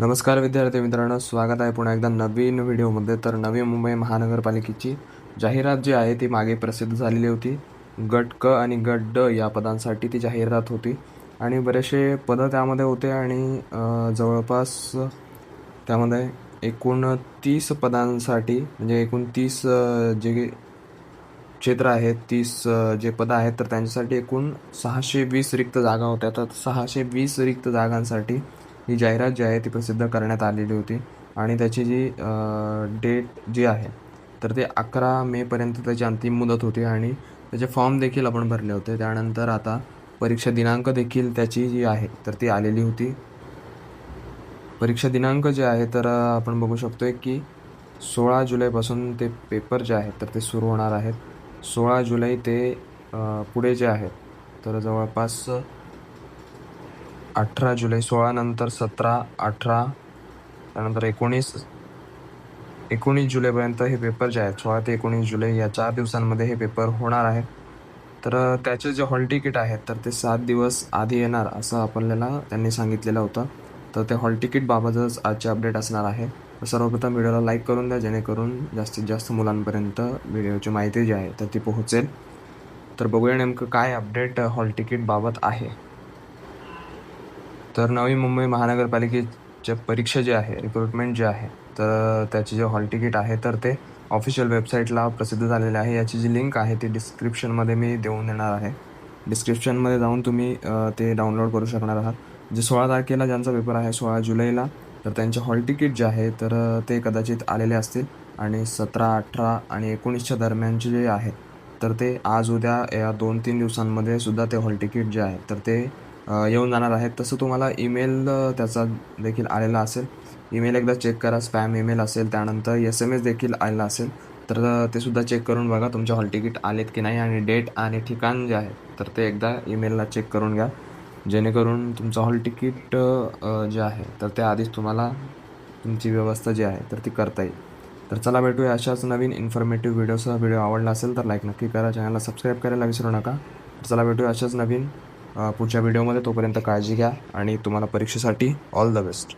नमस्कार विद्यार्थी मित्रांनो स्वागत आहे पुन्हा एकदा नवीन व्हिडिओमध्ये. तर नवी मुंबई महानगरपालिकेची जाहिरात जी आहे ती मागे प्रसिद्ध झालेली होती. गट क आणि गट ड या पदांसाठी ती जाहिरात होती. आणि बरेचसे पदं त्यामध्ये होते आणि जवळपास त्यामध्ये एकूण तीस पदांसाठी म्हणजे एकूण तीस जे क्षेत्र आहेत तीस जे पदं आहेत तर त्यांच्यासाठी एकूण सहाशे वीस रिक्त जागा होत्या. तर सहाशे वीस रिक्त जागांसाठी ही जाहिरात जी आहे ती प्रसिद्ध करण्यात आलेली होती. आणि त्याची जी डेट जी आहे तर ते अकरा मेपर्यंत त्याची अंतिम मुदत होती आणि त्याचे फॉर्म देखील आपण भरले होते. त्यानंतर आता परीक्षा दिनांक देखील त्याची जी आहे तर ती आलेली होती. परीक्षा दिनांक जे आहे तर आपण बघू शकतोय की सोळा जुलैपासून ते पेपर जे आहेत तर ते सुरू होणार आहेत. सोळा जुलै ते पुढे जे आहेत तर जवळपास अठरा जुलै सोळा नंतर सतरा अठरा त्यानंतर एकोणीस एकोणीस जुलैपर्यंत हे पेपर जे आहेत सोळा ते एकोणीस जुलै या चार दिवसांमध्ये हे पेपर होणार आहेत. तर त्याचे जे हॉल तिकीट आहेत तर ते सात दिवस आधी येणार असं आपल्याला त्यांनी सांगितलेलं होतं. तर ते हॉल तिकीटबाबतच आजचे अपडेट असणार आहे. तर सर्वप्रथम व्हिडिओला लाईक करून द्या जेणेकरून जास्तीत जास्त मुलांपर्यंत व्हिडिओची माहिती जी आहे तर ती पोहोचेल. तर बघूया नेमकं काय अपडेट हॉल तिकीटबाबत आहे. तर नवी मुंबई महानगरपालिकेच्या परीक्षा जी आहे रिक्रुटमेंट जे आहे तर त्याचे जे हॉल तिकीट आहे तर ते ऑफिशियल वेबसाईटला प्रसिद्ध झालेले आहे. याची जी लिंक आहे ती डिस्क्रिप्शनमध्ये मी देऊन देणार आहे. डिस्क्रिप्शनमध्ये जाऊन तुम्ही ते डाउनलोड करू शकणार आहात. जे सोळा तारखेला ज्यांचा पेपर आहे सोळा जुलैला तर त्यांचे हॉल तिकीट जे आहे तर ते कदाचित आलेले असतील. आणि सतरा अठरा आणि एकोणीसच्या दरम्यानचे जे आहेत तर ते आज उद्या या दोन तीन दिवसांमध्ये सुद्धा ते हॉल तिकीट जे आहे तर ते येऊन जाणार आहेत. तसं तुम्हाला ईमेल त्याचा देखील आलेला असेल. ईमेल एकदा चेक करा स्पॅम ईमेल असेल त्यानंतर एस एम एस देखील आलेला असेल. तर ते सुद्धा चेक करून बघा तुमच्या हॉल तिकीट आलेत की नाही आणि डेट आणि ठिकाण जे आहे तर ते एकदा ईमेलला चेक करून घ्या. जेणेकरून तुमचं हॉल तिकीट जे आहे तर ते आधीच तुम्हाला तुमची व्यवस्था जी आहे तर ती करता येईल. तर चला भेटूया अशाच नवीन इन्फॉर्मेटिव्ह व्हिडिओसह व्हिडिओ आवडला असेल तर लाईक नक्की करा. चॅनलला सबस्क्राईब करायला विसरू नका. तर चला भेटूया अशाच नवीन पुढच्या व्हिडिओमध्ये तोपर्यंत काळजी घ्या आणि तुम्हाला परीक्षेसाठी ऑल द बेस्ट